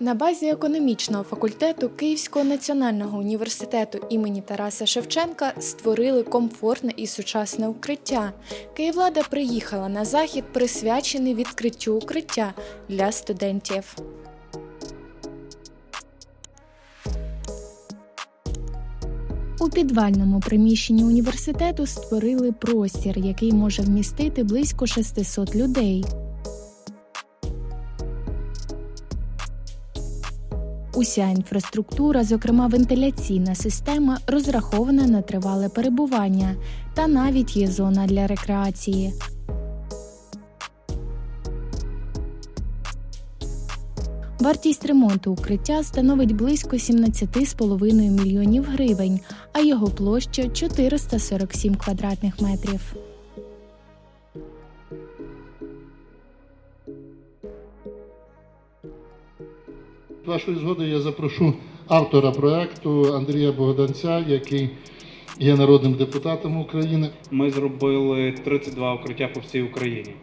На базі економічного факультету Київського національного університету імені Тараса Шевченка створили комфортне і сучасне укриття. Київлада приїхала на захід, присвячений відкриттю укриття для студентів. У підвальному приміщенні університету створили простір, який може вмістити близько 600 людей. Уся інфраструктура, зокрема вентиляційна система, розрахована на тривале перебування, та навіть є зона для рекреації. Вартість ремонту укриття становить близько 17,5 мільйонів гривень, а його площа 447 квадратних метрів. Вашої згоди я запрошу автора проекту Андрія Богданця, який є народним депутатом України. Ми зробили 32 укриття по всій Україні.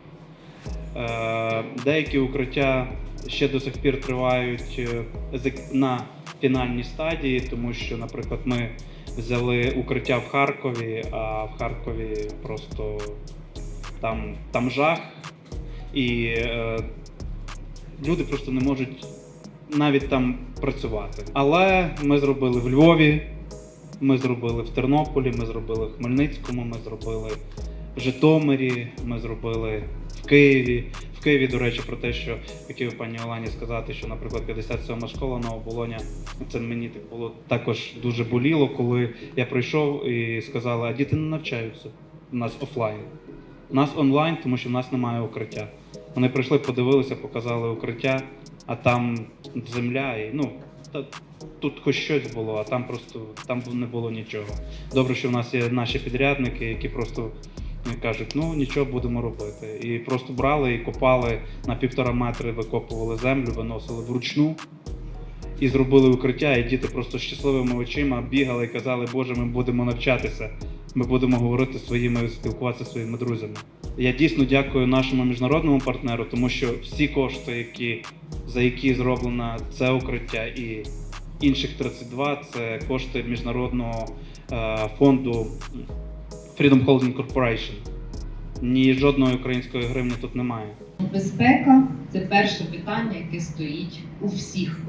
Е, Деякі укриття ще до сих пір тривають е, на фінальній стадії, тому що, наприклад, ми взяли укриття в Харкові, а в Харкові просто там, там жах, і е, люди просто не можуть навіть там працювати. Але ми зробили в Львові, ми зробили в Тернополі, ми зробили в Хмельницькому, ми зробили в Житомирі, ми зробили в Києві. В Києві, до речі, про те, що хотів пані Олені сказати, що, наприклад, 57 школа на оболоня, це мені так було також дуже боліло, коли я прийшов і сказали, а діти не навчаються. У нас офлайн. Нас онлайн, тому що в нас немає укриття. Вони прийшли, подивилися, показали укриття, а там земля і ну. Та, тут хоч щось було, а там просто там не було нічого. Добре, що в нас є наші підрядники, які просто ну, кажуть, ну нічого будемо робити. І просто брали і копали на півтора метри, викопували землю, виносили вручну і зробили укриття, і діти просто щасливими очима бігали і казали, Боже, ми будемо навчатися, ми будемо говорити своїми, спілкуватися своїми друзями. Я дійсно дякую нашому міжнародному партнеру, тому що всі кошти, які, за які зроблено це укриття і інших 32 це кошти міжнародного е, фонду Freedom Holding Corporation. Ні жодної української гривні тут немає. Безпека це перше питання, яке стоїть у всіх,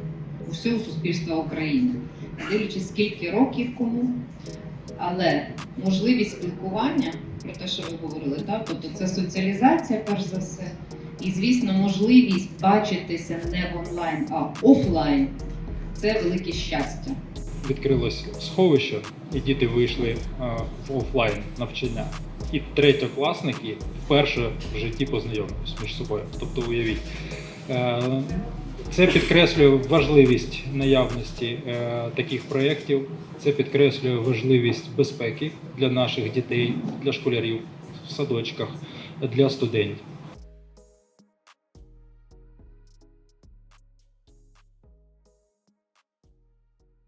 у всього суспільства України, дивлячись скільки років кому. Але можливість спілкування, про те, що ви говорили, так? тобто це соціалізація, перш за все, і звісно, можливість бачитися не в онлайн, а офлайн це велике щастя. відкрилось сховище, і діти вийшли в офлайн навчання. І третьокласники вперше в житті познайомились між собою. Тобто, уявіть, е, це підкреслює важливість наявності е, таких проєктів, це підкреслює важливість безпеки для наших дітей, для школярів в садочках, для студентів.